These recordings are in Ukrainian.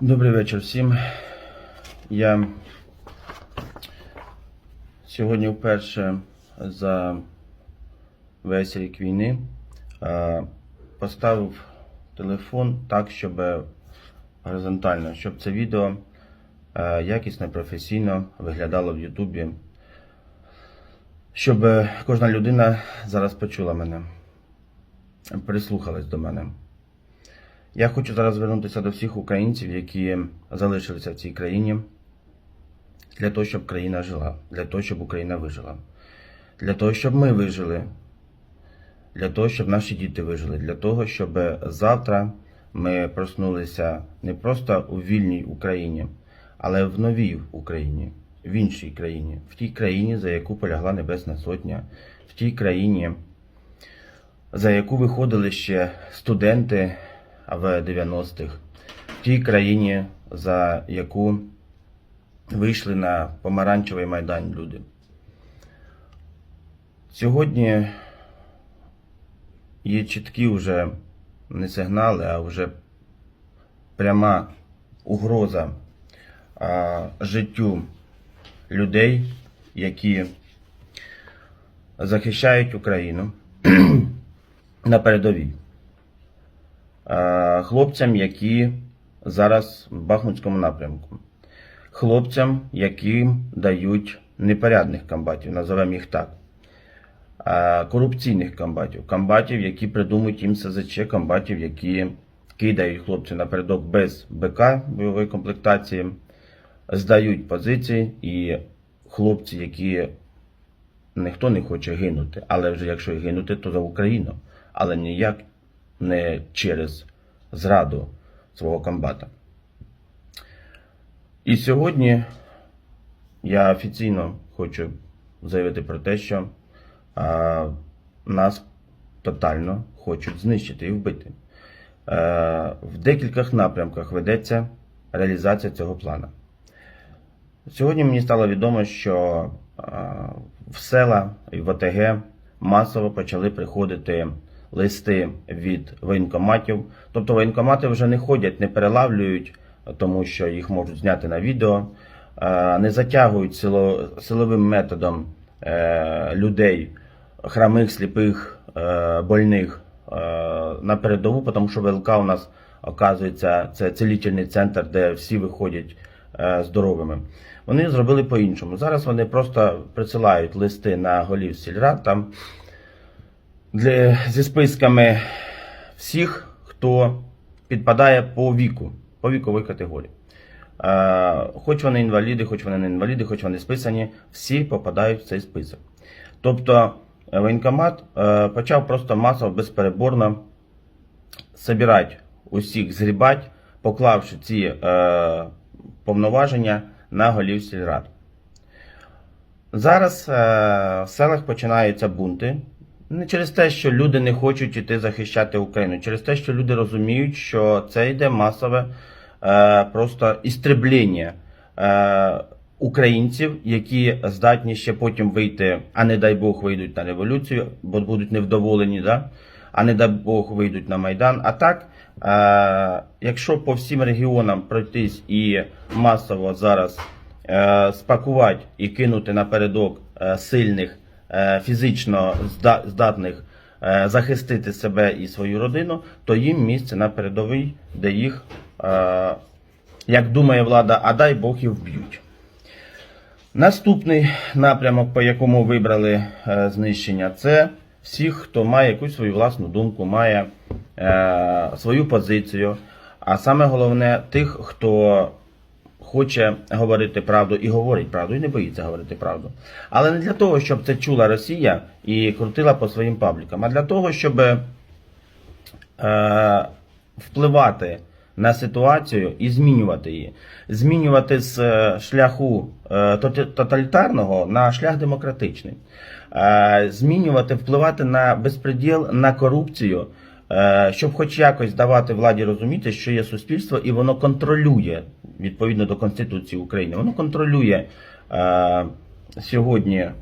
Добрий вечір всім. Я сьогодні вперше за весь рік війни поставив телефон так, щоб горизонтально, щоб це відео якісно, професійно виглядало в Ютубі, щоб кожна людина зараз почула мене, прислухалась до мене. Я хочу зараз звернутися до всіх українців, які залишилися в цій країні, для того, щоб країна жила, для того, щоб Україна вижила, для того, щоб ми вижили, для того, щоб наші діти вижили, для того, щоб завтра ми проснулися не просто у вільній Україні, але в новій Україні, в іншій країні, в тій країні, за яку полягла Небесна Сотня, в тій країні, за яку виходили ще студенти в 90-х, в тій країні, за яку вийшли на помаранчевий майдан люди. Сьогодні є чіткі вже не сигнали, а вже пряма угроза а, життю людей, які захищають Україну на передовій. Е, хлопцям, які зараз в Бахмутському напрямку, хлопцям, яким дають непорядних комбатів, називаємо їх так, е, корупційних комбатів, комбатів, які придумують їм СЗЧ, комбатів, які кидають хлопців напередок без БК бойової комплектації, здають позиції, і хлопці, які ніхто не хоче гинути, але вже якщо гинути, то за Україну, але ніяк не через зраду свого комбата. І сьогодні я офіційно хочу заявити про те, що а, нас тотально хочуть знищити і вбити. Е, в декількох напрямках ведеться реалізація цього плану. Сьогодні мені стало відомо, що а, в села і в ОТГ масово почали приходити листи від воєнкоматів. Тобто воєнкомати вже не ходять, не перелавлюють, тому що їх можуть зняти на відео, е, не затягують сило, силовим методом е, людей, храмих, сліпих, е, больних на передову, тому що ВЛК у нас оказується це цілительний центр, де всі виходять здоровими. Вони зробили по-іншому. Зараз вони просто присилають листи на голів сільрад там для, зі списками всіх, хто підпадає по віку, по віковій категорії. Хоч вони інваліди, хоч вони не інваліди, хоч вони списані, всі попадають в цей список. Тобто е, воєнкомат е, почав просто масово безпереборно собирати усіх, згрібати, поклавши ці е, повноваження на голів сільрад. Зараз в селах починаються бунти. Не через те, що люди не хочуть іти захищати Україну, через те, що люди розуміють, що це йде масове е, просто істреблення е, українців, які здатні ще потім вийти, а не дай Бог вийдуть на революцію, бо будуть невдоволені, да? а не дай Бог вийдуть на Майдан. А так, е, якщо по всім регіонам пройтись і масово зараз е, спакувати і кинути напередок е, сильних. Е, фізично здатних е, захистити себе і свою родину, то їм місце на передовій, де їх, е, як думає влада, а дай Бог і вб'ють. Наступний напрямок, по якому вибрали знищення, це всіх, хто має якусь свою власну думку, має свою позицію. А саме головне тих, хто хоче говорити правду і говорить правду, і не боїться говорити правду. Але не для того, щоб це чула Росія і крутила по своїм паблікам, а для того, щоб е, впливати на ситуацію і змінювати її. Змінювати з е, шляху е, тоталітарного на шлях демократичний. Е, змінювати, впливати на безпреділ, на корупцію. Е, щоб хоч якось давати владі розуміти, що є суспільство, і воно контролює відповідно до Конституції України, воно контролює е, сьогодні е,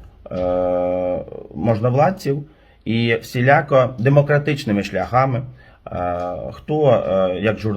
можновладців і всіляко демократичними шляхами. Хто як журналіст.